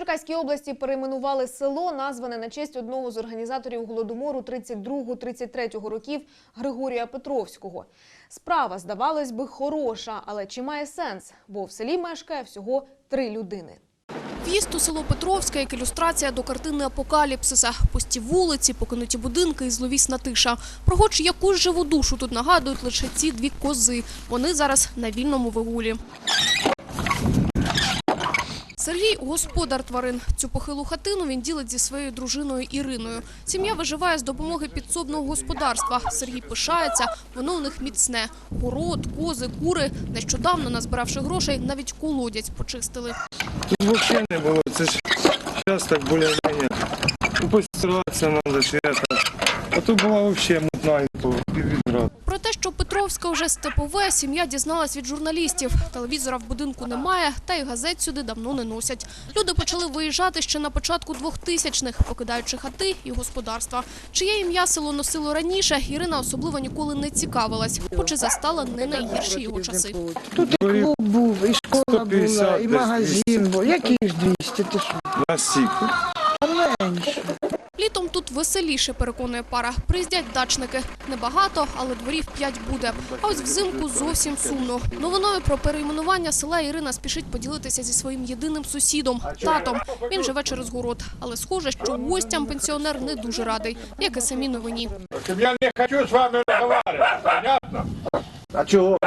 Черкаській області перейменували село, назване на честь одного з організаторів голодомору 32-33 років Григорія Петровського. Справа, здавалось би, хороша, але чи має сенс? Бо в селі мешкає всього три людини. В'їзд у село Петровське як ілюстрація до картини апокаліпсиса. Пусті вулиці, покинуті будинки і зловісна тиша. Про хоч якусь живу душу тут нагадують лише ці дві кози. Вони зараз на вільному вигулі. Сергій – господар тварин. Цю похилу хатину він ділить зі своєю дружиною Іриною. Сім'я виживає з допомоги підсобного господарства. Сергій пишається, воно у них міцне. Город, кози, кури. Нещодавно, назбиравши грошей, навіть колодязь почистили. Тут вообще не было. Це ж сейчас так более-менее. Ну, постираться надо, чи это. А тут була вообще мутна і. Про те, що Петровська вже степове, сім'я дізналась від журналістів. Телевізора в будинку немає, та й газет сюди давно не носять. Люди почали виїжджати ще на початку 2000-х, покидаючи хати і господарства. Чиє ім'я село носило раніше, Ірина особливо ніколи не цікавилась, хоч і застала не найгірші його часи. Тут і клуб був, і школа була, і магазин був. Які ж 200, ти що? На сік. Тут веселіше, переконує пара. Приїздять дачники. Небагато, але дворів п'ять буде. А ось взимку зовсім сумно. Новиною про перейменування села Ірина спішить поділитися зі своїм єдиним сусідом – татом. Він живе через город. Але схоже, що гостям пенсіонер не дуже радий, як і самі новині. Я не хочу с вами разговаривать, понятно? А чого?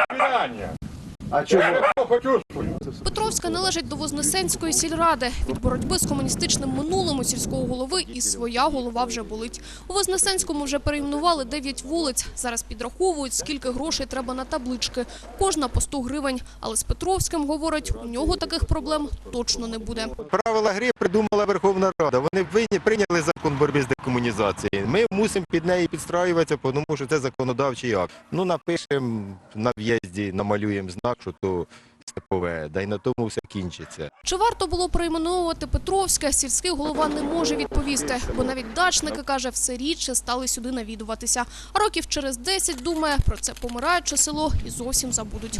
А чого? Я чувствую. Петровська належить до Вознесенської сільради. Від боротьби з комуністичним минулим у сільського голови і своя голова вже болить. У Вознесенському вже перейменували 9 вулиць. Зараз підраховують, скільки грошей треба на таблички. Кожна по 100 гривень. Але з Петровським, говорить, у нього таких проблем точно не буде. Правила гри придумала Верховна Рада. Вони винні- прийняли закон боротьби з декомунізацією. Ми мусимо під неї підстраюватися, тому що це законодавчий акт. Ну, напишемо на в'їзді, намалюємо знак, що то степове, да й на тому все кінчиться. Чи варто було перейменовувати Петровське, сільський голова не може відповісти, бо навіть дачники, каже, все рідше стали сюди навідуватися. А років через 10, думає, про це помираюче село і зовсім забудуть.